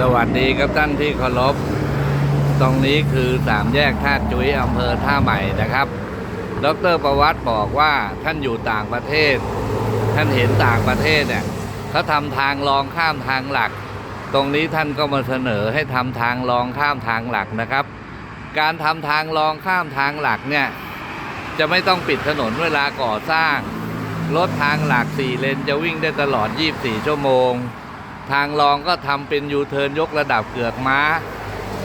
สวัสดีครับท่านที่เคารพ ตรงนี้คือสามแยกท่าจุ้ยอำเภอท่าใหม่นะครับ ดรประวัติบอกว่าท่านอยู่ต่างประเทศ ท่านเห็นต่างประเทศเนี่ยเขาทำทางรองข้ามทางหลัก ตรงนี้ท่านก็มาเสนอให้ทำทางรองข้ามทางหลักนะครับ การทำทางรองข้ามทางหลักเนี่ยจะไม่ต้องปิดถนนเวลาก่อสร้าง รถทางหลักสี่เลนจะวิ่งได้ตลอด 24 ชั่วโมง ทางรองก็ทำเป็นยูเทิร์นยกระดับเกือกม้า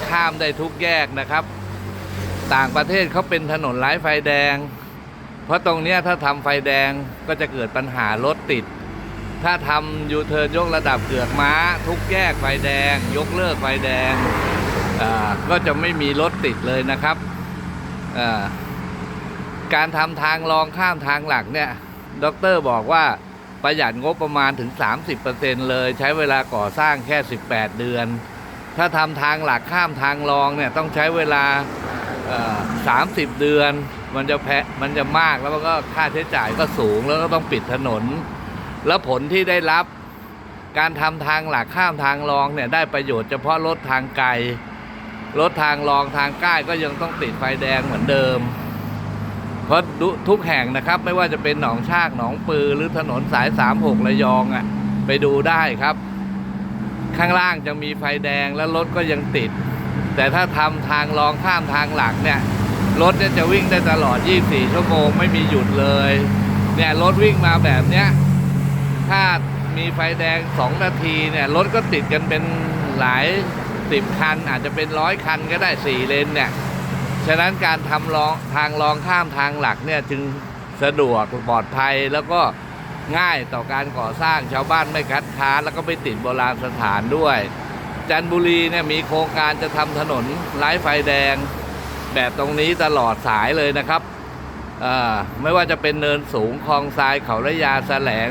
ข้ามได้ทุกแยกนะครับ ต่างประเทศเขาเป็นถนนไร้ไฟแดง เพราะตรงเนี้ยถ้าทำไฟแดงก็จะเกิดปัญหารถติด ถ้าทำยูเทิร์นยกระดับเกือกม้า ทุกแยกไฟแดง ยกเลิกไฟแดงก็จะไม่มีรถติดเลยนะครับการทำทางรองข้ามทางหลักเนี่ยด็อกเตอร์บอกว่า ประหยัดงบประมาณถึง 30%เลยใช้เวลาก่อสร้างแค่ 18 เดือน ถ้าทำทางหลักข้ามทางรองเนี่ยต้องใช้เวลา 30 เดือน มันจะแพะมันจะมากแล้วมันก็ค่าใช้จ่ายก็สูงแล้วก็ต้องปิดถนน แล้วผลที่ได้รับการทำทางหลักข้ามทางรองเนี่ยได้ประโยชน์เฉพาะรถทางไกลรถทางรองทางใกล้ก็ยังต้องติดไฟแดงเหมือนเดิม เพราะทุกแห่งนะครับไม่ว่าจะเป็นหนองชากหนองปือหรือถนนสาย 36ระยองอะ่ะไปดูได้ครับ ข้างล่างจะมีไฟแดงแล้วรถก็ยังติด แต่ถ้าทำทางรองข้ามทางหลักเนี่ยรถจะวิ่งได้ตลอด 24 ชั่วโมงไม่มีหยุดเลย เนี่ยรถวิ่งมาแบบเนี้ยถ้ามีไฟแดง 2 นาทีเนี่ยรถก็ติดกันเป็นหลายสิบคันอาจจะเป็นร้อยคันก็ได้ 4 เลนเนี่ย ฉะนั้นการทำรองทางรองข้ามทางหลักเนี่ยจึงสะดวกปลอดภัยแล้วก็ง่ายต่อการก่อสร้างชาวบ้านไม่คัดค้านแล้วก็ไม่ติดโบราณสถานด้วย จันบุรีเนี่ยมีโครงการจะทำถนนไร้ไฟแดง แบบตรงนี้ตลอดสายเลยนะครับไม่ว่าจะเป็นเนินสูงคลองทรายเขาระยาแสลง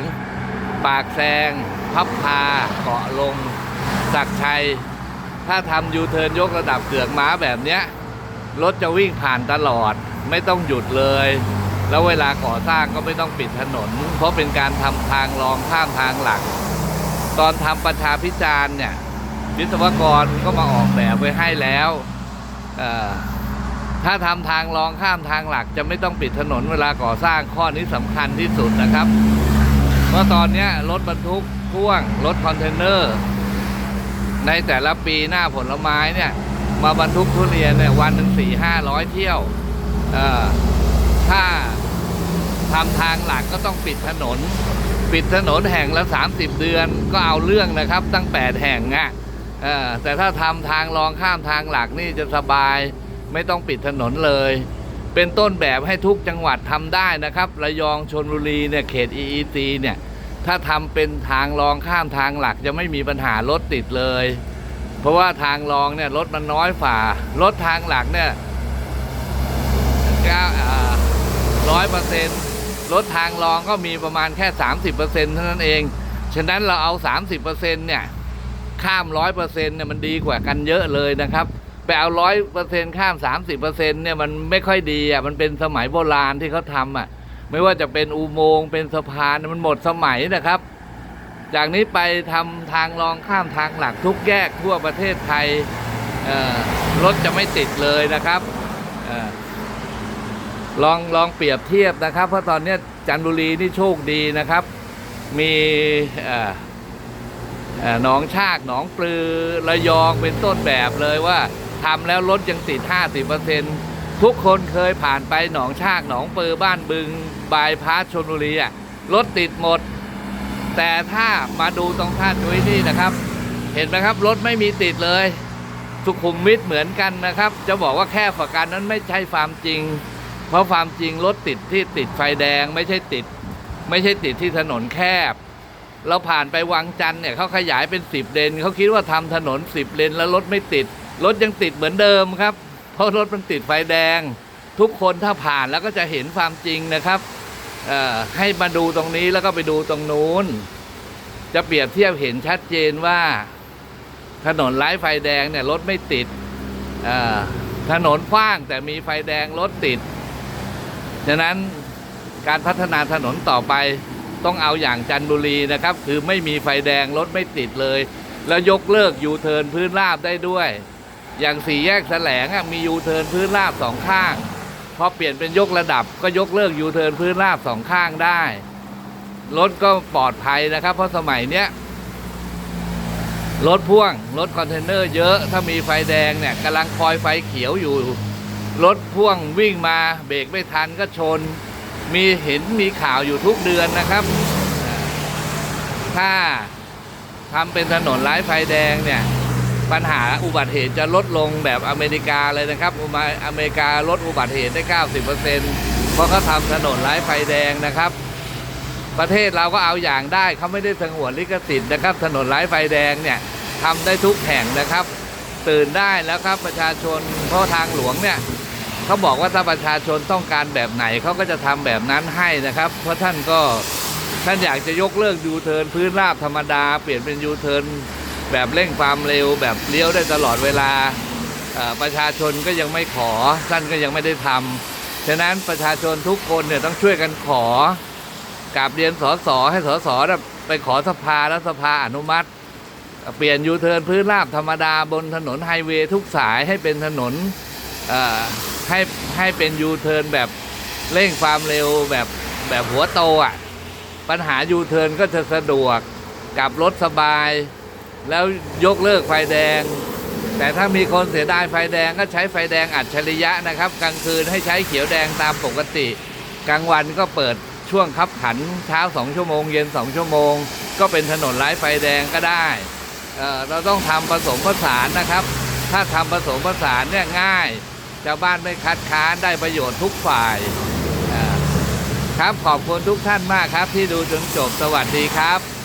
ปากแซง พับพาเกาะลง สักชัย ถ้าทำยูเทิร์นยกระดับเกือกม้าแบบเนี้ย รถจะวิ่งผ่านตลอด ไม่ต้องหยุดเลย แล้วเวลาก่อสร้างก็ไม่ต้องปิดถนน เพราะเป็นการทำทางรองข้ามทางหลัก ตอนทำประชาพิจารณ์เนี่ยวิศวกรก็มาออกแบบไว้ให้แล้วถ้าทำทางรองข้ามทางหลัก จะไม่ต้องปิดถนนเวลาก่อสร้างข้อนี้สำคัญที่สุดนะครับเพราะตอนนี้รถบรรทุกพ่วงรถคอนเทนเนอร์ ในแต่ละปีหน้าผลไม้เนี่ย มาบรรทุกทุเรียนเนี่ยวันหนึ่งสี่ห้าร้อยเที่ยวถ้าทำทางหลักก็ต้องปิดถนน ปิดถนนแห่งละ 30 เดือนก็เอาเรื่องนะครับ ตั้ง 8 แห่งอะ่ะแต่ถ้าทำทางรองข้ามทางหลักนี่จะสบายไม่ต้องปิดถนนเลย เป็นต้นแบบให้ทุกจังหวัดทำได้นะครับระยองชนบุรีเนี่ยเขต EEC เนี่ยถ้าทำเป็นทางรองข้ามทางหลักจะไม่มีปัญหารถติดเลย เพราะว่าทางรองเนี่ยรถมันน้อยฝ่ารถทางหลักเนี่ยร้อยเปอร์เซ็นต์รถทางรองก็มีประมาณแค่สามสิบเปอร์เซ็นต์เท่านั้นเอง ฉะนั้นเราเอาสามสิบเปอร์เซ็นต์เนี่ยข้ามร้อยเปอร์เซ็นต์เนี่ยมันดีกว่ากันเยอะเลยนะครับไปเอาร้อยเปอร์เซ็นต์ข้ามสามสิบเปอร์เซ็นต์เนี่ยมันไม่ค่อยดีอะมันเป็นสมัยโบราณที่เขาทำอะ ไม่ว่าจะเป็นอุโมงค์เป็นสะพานมันหมดสมัยนะครับ จากนี้ไปทำทางรองข้ามทางหลักทุกแยกทั่วประเทศไทยรถจะไม่ติดเลยนะครับออลองลองเปรียบเทียบนะครับ เพราะตอนนี้จันทบุรีนี่โชคดีนะครับ มีหนองชากหนองปลือระยองเป็นต้นแบบเลยว่าทำแล้วรถยังติด 50%ทุกคนเคยผ่านไปหนองชากหนองปลือบ้านบึงบายพาสชนบุรีอะรถติดหมด แต่ถ้ามาดูตรงท่าจุ้ยนี่นะครับ เห็นไหมครับรถไม่มีติดเลย สุขุมวิทเหมือนกันนะครับ จะบอกว่าแค่ฝากการนั้นไม่ใช่ความจริง เพราะความจริงรถติดที่ติดไฟแดงไม่ใช่ติด ไม่ใช่ติดที่ถนนแคบ เราผ่านไปวังจันทร์เนี่ยเขาขยายเป็นสิบเลนเขาคิดว่าทำถนนสิบเลนแล้วรถไม่ติดรถยังติดเหมือนเดิมครับ เพราะรถมันติดไฟแดง ทุกคนถ้าผ่านแล้วก็จะเห็นความจริงนะครับ ให้มาดูตรงนี้แล้วก็ไปดูตรงนู้น จะเปรียบเทียบเห็นชัดเจนว่า ถนนไร้ไฟแดงเนี่ยรถไม่ติดถนนกว้างแต่มีไฟแดงรถติดฉะนั้นการพัฒนาถนนต่อไปต้องเอาอย่างจันบุรีนะครับ คือไม่มีไฟแดงรถไม่ติดเลย แล้วยกเลิกยูเทิร์นพื้นราบได้ด้วย อย่างสี่แยกแสลงมียูเทิร์นพื้นราบสองข้าง พอเปลี่ยนเป็นยกระดับก็ยกเลิกยูเทิร์นพื้นราบสองข้างได้ รถก็ปลอดภัยนะครับ เพราะสมัยเนี้ยรถพ่วง รถคอนเทนเนอร์เยอะถ้ามีไฟแดงเนี่ยกำลังคอยไฟเขียวอยู่ รถพ่วงวิ่งมาเบรกไม่ทันก็ชน มีเห็นมีข่าวอยู่ทุกเดือนนะครับ ถ้าทำเป็นถนนไร้ไฟแดงเนี่ย ปัญหาอุบัติเหตุจะลดลงแบบอเมริกาเลยนะครับ อเมริกาลดอุบัติเหตุได้ 90%เพราะเขาทำถนนไร้ไฟแดงนะครับ ประเทศเราก็เอาอย่างได้เขาไม่ได้สงวนลิขสิทธิ์นะครับ ถนนไร้ไฟแดงเนี่ยทำได้ทุกแห่งนะครับ ตื่นได้แล้วครับประชาชนเพราะทางหลวงเนี่ยเขาบอกว่าถ้าประชาชนต้องการแบบไหนเขาก็จะทำแบบนั้นให้นะครับ เพราะท่านก็ท่านอยากจะยกเลิกยูเทิร์นพื้นราบธรรมดา เปลี่ยนเป็นยูเทิร์น แบบเร่งความเร็ว แบบเลี้ยวได้ตลอดเวลาประชาชนก็ยังไม่ขอท่านก็ยังไม่ได้ทำฉะนั้นประชาชนทุกคนเนี่ยต้องช่วยกันขอกราบเรียนสสให้สสไปขอสภาแล้วสภาอนุมัติ เปลี่ยนยูเทิร์นพื้นราบธรรมดาบนถนนไฮเวย์ทุกสายให้เป็นถนนให้ให้เป็นยูเทิร์นแบบเร่งความเร็วแบบแบบหัวโตอะ ปัญหายูเทิร์นก็จะสะดวกกับรถสบาย แล้วยกเลิกไฟแดง แต่ถ้ามีคนเสียดายไฟแดงก็ใช้ไฟแดงอัจฉริยะนะครับ กลางคืนให้ใช้เขียวแดงตามปกติ กลางวันก็เปิดช่วงคับขันเช้าสองชั่วโมง เย็นสองชั่วโมง ก็เป็นถนนไร้ไฟแดงก็ได้เเราต้องทำผสมผสานนะครับ ถ้าทำผสมผสานเนี่ยง่ายชาวบ้านไม่คัดค้านได้ประโยชน์ทุกฝ่ายครับขอบคุณทุกท่านมากครับที่ดูจนจบสวัสดีครับ